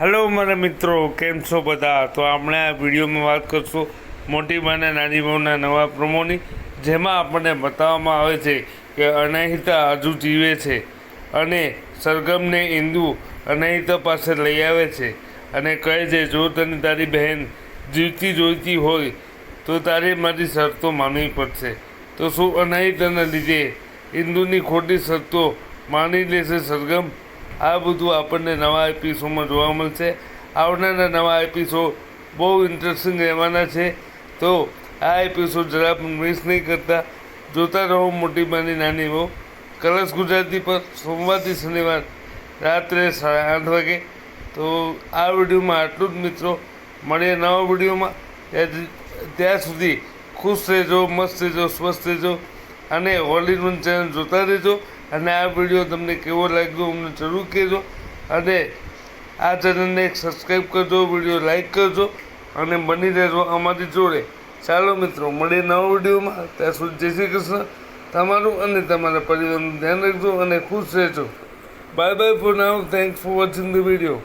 Hello મારા મિત્રો. કેમ છો બધા? તો આપણે આ વિડીયોમાં વાત કરશું મોટી બાના નાની બહુના નવા પ્રમોની જેમાં આપણને બતાવવામાં આવે છે કે અનાહિતા હજુ જીવે છે અને સરગમને ઇન્દુ અનાહિતા પાસે લઈ આવે છે અને કહે છે, જો તને તારી બહેન જીવતી જોઈતી હોય, તો તારે મારી શરતો માનવી પડશે. તો શું અનાહિતાના લીધે ઇન્દુની ખોટી શરતો માની લેશે સરગમ? આ બધું આપણને નવા એપિસોડમાં જોવા મળશે. આવનારા નવા એપિસોડ બહુ ઇન્ટરેસ્ટિંગ રહેવાના છે. તો આ એપિસોડ જરા પણ મિસ નહીં કરતા. જોતા રહો મોટી બાની નાની બહુ. કલર્સ ગુજરાતી પર સોમવારથી શનિવાર રાત્રે સાડા આઠ વાગે. તો આ વિડીયોમાં આટલું જ મિત્રો. મળીએ નવા વિડીયોમાં. ત્યાં સુધી ખુશ રહેજો, મસ્ત રહેજો, સ્વસ્થ રહેજો. અને હોલીવુડ ચેનલ જોતા રહેજો. અને આ વીડિયો તમને કેવો લાગ્યો અમને જરૂર કહેજો. અને આ ચેનલને સબસ્ક્રાઈબ કરજો વીડિયો લાઈક કરજો અને બની રહેજો અમારી જોડે. ચાલો મિત્રો, મળીએ નવા વિડીયોમાં ત્યાં સુધી જય શ્રી કૃષ્ણ. તમારું અને તમારા પરિવારનું ધ્યાન રાખજો અને ખુશ રહેજો. Bye bye for now thanks for watching the video